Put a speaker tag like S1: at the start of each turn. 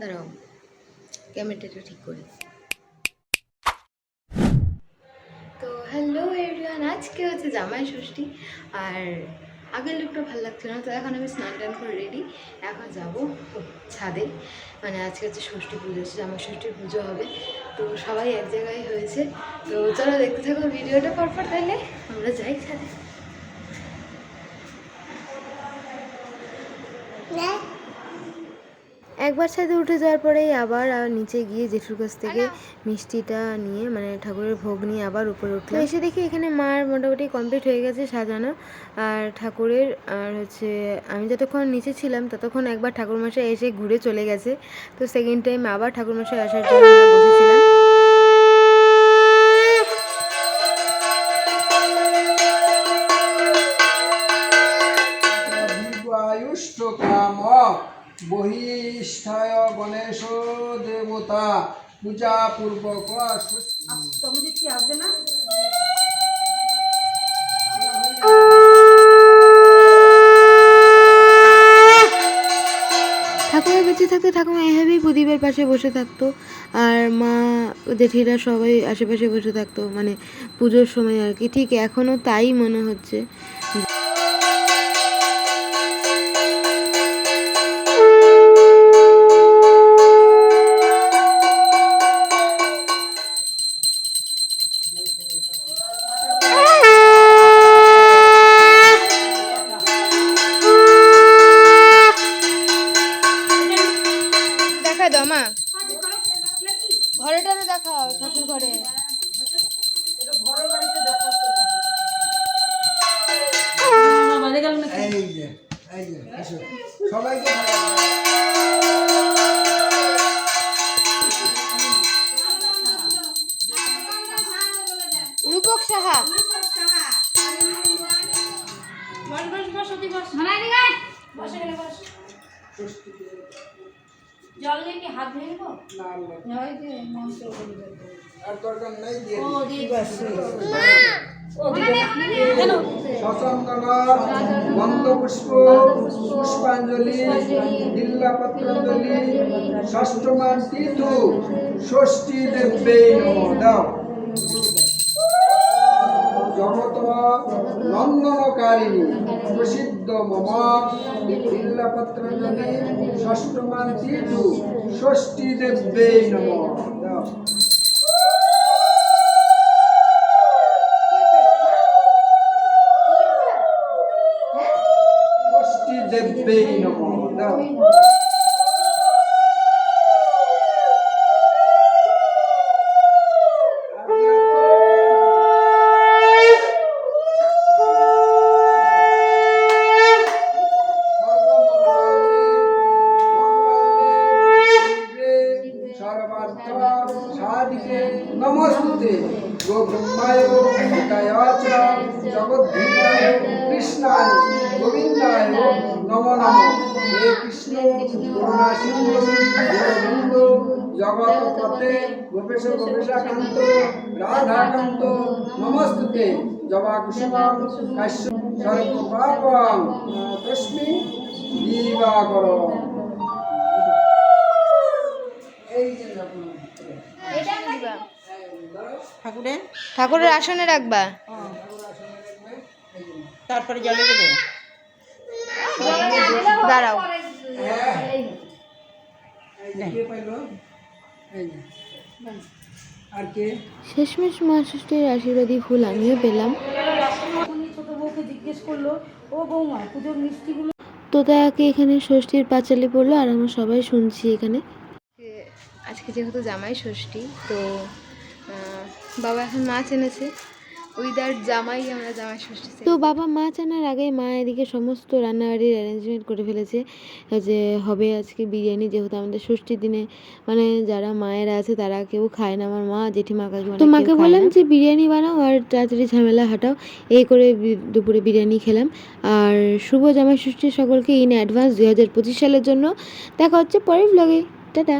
S1: দাঁড়াও, ক্যামেরাটা ঠিক করি তো হ্যালো এভরিওয়ান আজকে হচ্ছে জামাই ষষ্ঠী, আর আগের লুকটা ভালো লাগছে না, তো এখন আমি স্নান টান করে রেডি এখন যাব ছাদে। মানে আজকে হচ্ছে ষষ্ঠী পুজো হচ্ছে জামাই ষষ্ঠীর পুজো হবে। তো সবাই এক জায়গায় হয়েছে। তো চলো দেখতে থাকো ভিডিওটা পরপর তাহলে আমরা যাই ছাদে। একবার ছাদে উঠে যাওয়ার পরেই আবার নিচে গিয়ে জেঠুর কাছ থেকে মিষ্টিটা নিয়ে মানে ঠাকুরের ভোগ নিয়ে আবার উপরে উঠল এসে দেখি এখানে মার মোটামুটি কমপ্লিট হয়ে গেছে সাজানো। আর ঠাকুরের আর হচ্ছে আমি যতক্ষণ নিচে ছিলাম ততক্ষণ একবার ঠাকুরমশাই এসে ঘুরে চলে গেছে। তো সেকেন্ড টাইম আবার ঠাকুরমশাই আসার জন্য বসেছিলাম।
S2: বহিষ্ঠায় গণেশ দেবতা। পূজা পূর্বক
S3: তুমি কি আসবে না?
S1: ঠাকুমা বেঁচে থাকতে ঠাকুমা এভাবেই প্রদীপের পাশে বসে থাকতো। আর মা জেঠিরা সবাই আশেপাশে বসে থাকতো। মানে পুজোর সময় আর কি। ঠিক এখনও তাই মনে হচ্ছে। ঘরেটা দেখাও শ্বশুর ঘরে।
S3: গেল নাকি
S2: এই যে এই যে এসো সবাইকে
S1: রূপক সাহা
S3: জল নিয়ে কি হাত ধুয়ে নেব
S2: না, না,
S3: ওই যে বলে
S2: আর দরকার নেই দিয়ে
S3: ও দিয়ে
S2: পুষ্পাঞ্জলি বিল্লাপত্রাঞ্জলি ষষ্ঠমান তীর্থ ষষ্ঠী দেব্যে দাও। জগত নন্দনকারিণী প্রসিদ্ধ মম বিল্লাপত্রাঞ্জলি ষষ্ঠমান ষষ্ঠী দেব্যে নমঃ নমস্তে চ জগদ্ধিতায় কৃষ্ণায় গোবিন্দায় নম নম। হে কৃষ্ণ, করুণা সিন্ধু, দীনবন্ধু গোপেশ গোপেশাকান্ত রাধাকান্ত নমস্তুতে জবা কুসুমম কাশ্য সর্ব পাপম তস্মি দিবাকর এই যে দেখুন।
S3: ঠাকুরে
S1: ঠাকুরের আসনে রাখবা।
S3: তারপরে জলে দেবো?
S1: দাঁড়াও।
S2: হ্যাঁ।
S1: শেষমেশ মা ষষ্ঠীর আশীর্বাদী ফুল আমিও পেলাম
S3: ছোট বউকে জিজ্ঞেস করল ও বৌমা পুজোর মিষ্টিগুলো
S1: তোতাকে এখানে ষষ্ঠীর পাঁচালি পড়ল আর আমরা সবাই শুনছি এখানে। আজকে যেহেতু জামাই ষষ্ঠী তো বাবা এখন মাছ এনেছে। উইদার জামাই আমরা জামাই ষষ্ঠী তো বাবা মাছ আনার আগে মা এদিকে সমস্ত রান্নাবাড়ির অ্যারেঞ্জমেন্ট করে ফেলেছে যে হবে আজকে বিরিয়ানি যেহেতু আমাদের ষষ্ঠীর দিনে মানে যারা মায়েরা আছে তারা কেউ খায় না। আমার মা জেঠিমা কাকিমা তো মাকে বললাম যে বিরিয়ানি বানাও আর তাড়াতাড়ি ঝামেলা হাঁটাও। এই করে দুপুরে বিরিয়ানি খেলাম। আর শুভ জামাই ষষ্ঠী সকলকে ইন অ্যাডভান্স দুই হাজার পঁচিশ সালের জন্য। দেখা হচ্ছে পরের ব্লগে টাটা।